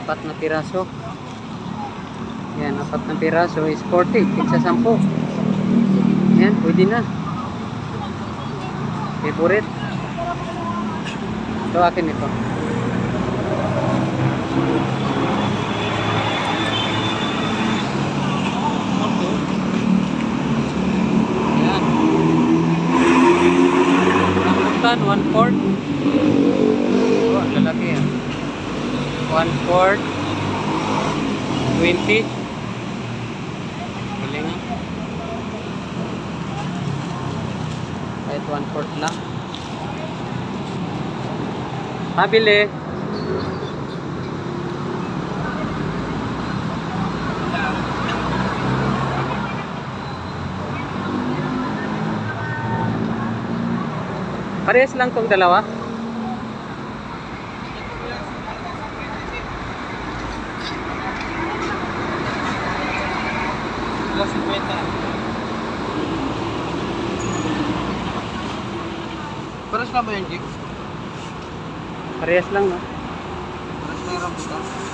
apat na piraso. Yan, apat na piraso is 40, tigsa 10. Yan, pwede na. Favorite. Ito akin ito. Yan. One fourth. Oh, lalaki yan. One fourth. Twenty. Galing ah. Kahit one fourth lang. Pabili. Parehas lang tong dalawa. Wala 50. Paras na ba yung Jake? Parehas lang, no? Paras na yung rambutan?